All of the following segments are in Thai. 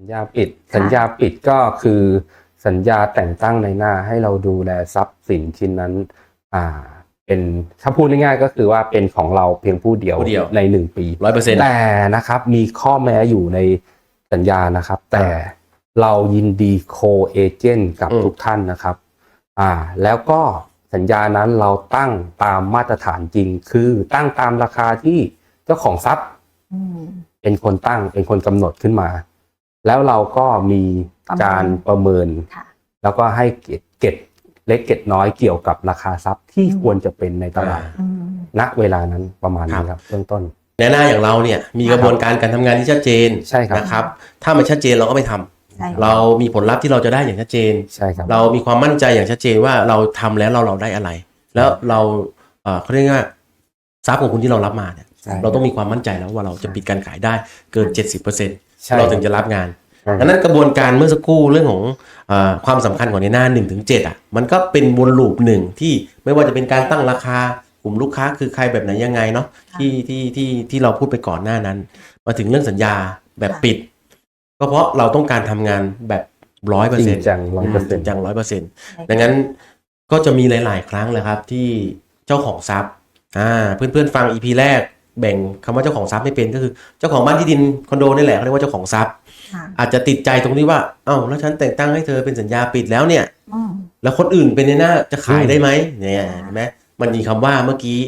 สัญญาปิด สัญญาปิดก็คือสัญญาแต่งตั้งในหน้าให้เราดูแลทรัพย์สินชิ้นนั้น อ่า เป็นถ้าพูดง่ายๆก็คือว่าเป็นของเราเพียงผู้เดียวผู้เดียว ในหนึ่งปี ร้อยเปอร์เซ็นต์แต่นะครับ มีข้อแม้อยู่ในสัญญานะครับ แต่เรายินดีโคเอเจนต์กับอืม ทุกท่านนะครับ อ่า แล้วก็สัญญานั้นเราตั้งตามมาตรฐานจริง คือตั้งตามราคาที่เจ้าของทรัพย์ อืม เป็นคนตั้งเป็นคนกำหนดขึ้นมา แล้วเราก็มีการประเมินค่ะแล้วก็ให้เก็บเก็บเล็กเก็บน้อยเกี่ยวกับราคาทรัพย์ที่อืมควรจะเป็นในตลาดอืมณเวลานั้นประมาณนี้ครับครับเบื้องต้นแน่หน้าอย่างเราเนี่ยมีกระบวนการการทำงานที่ชัดเจนใช่ครับนะครับ ถ้ามันชัดเจนเราก็ไม่ทำใช่เรามีผลลัพธ์ที่เราจะได้อย่างชัดเจนใช่ครับเรามีความมั่นใจอย่างชัดเจนว่าเราทำแล้วเราเราได้อะไร แล้วเราเอ่อเขาเรียกว่าทรัพย์ของคุณที่เรารับมาเนี่ยใช่เราต้องมีความมั่นใจแล้วว่าเราจะปิดการขายได้เกิน 70% ใช่เราถึงจะรับงานใช่ดังนั้นกระบวนการเมื่อสักครู่เรื่องของเออความสำคัญของในหน้า1นถึงเอะมันก็เป็นวนลูปหนึ่งที่ไม่ว่าจะเป็นการตั้งราคากลุ่มลูกค้าคือใครแบบไหนยังไงเนาะที่ที่ที่ที่เราพูดไปก่อนหน้านั้น มาถึงเรื่องสัญญาแบบปิด ก็เพราะเราต้องการทำงานแบบร้อยเปอร์จริเซ็งนต์จังร้อยเปอร์เซ็นต์จังร้อยเปอร์เซ็นต์ดังนั้นก็จะมีหลาย ๆ ครั้งเลยครับที่เจ้าของทรัพย์อ่าเพื่อนๆฟังอีพีแรก แบ่งคำว่าเจ้าของทรัพย์ไม่เป็นก็คือ เจ้าของบ้านที่ดินคอนโดนี่แหละเขาเรียกว่าเจ้าของทรัพย์ค่ะอาจจะติดใจตรงที่ว่าเอ้าแล้วฉันแต่งตั้งให้เธอเป็นสัญญาปิดแล้วเนี่ยอืมแล้วคนอื่นเป็นในหน้าจะขายอืมได้ไหมเนี่ยค่ะเห็นไหมมันมีคำว่าเมื่อกี้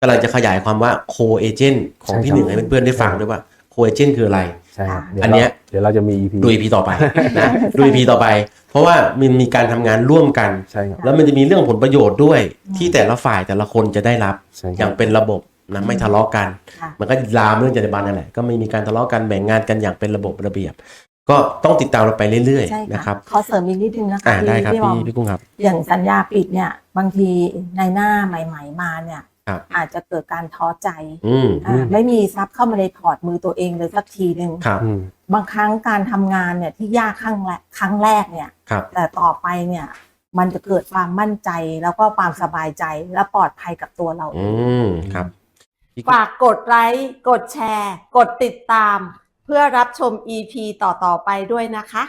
กำลังจะขยายความว่า co agent ของพี่หนึ่งให้เพื่อนๆได้ฟังด้วยว่า co agent คืออะไรใช่ครับอันเนี้ยเดี๋ยวเราจะมี EP ดู EP ต่อไปนะดู EP ต่อไป เพราะว่ามันมีการทำงานร่วมกันใช่ครับแล้วมันจะมีเรื่องผลประโยชน์ด้วยที่แต่ละฝ่ายแต่ละคนจะได้รับใช่อครัย่าบงเป็นระบบ นะไม่ทะเลาะกันค่ะมันก็ลามเรื่องจรรยาบรรณนั่นแหละก็ไม่มีการทะเลาะกันแบ่งงานกันอย่างเป็นระบบระเบียบ ก็ต้องติดตามเราไปเรื่อยใช่ๆนะครับขอเสริมอีกนิดนึงนะคะอ่าได้ครับบอพี่มพี่กุ้งครับ อย่างสัญญาปิดเนี่ยบางทีในหน้าใหม่ ๆ มาเนี่ยครับอาจจะเกิดการท้อใจอืมอ่าไม่มีทรัพย์เข้ามาในพอร์ตมือตัวเองเลยสักทีหนึ่งครับอืมบางครั้งการทำงานเนี่ยที่ยากครั้งแรกครั้งแรกเนี่ยครับแต่ต่อไปเนี่ยมันจะเกิดความมั่นใจแล้วก็ความสบายใจและปลอดภัยกับตัวเราเออืงมครับพี่กุ้ง ฝากกดไลค์กดแชร์ กดติดตาม เพื่อรับชม EP ต่อ ๆ ไปด้วยนะคะ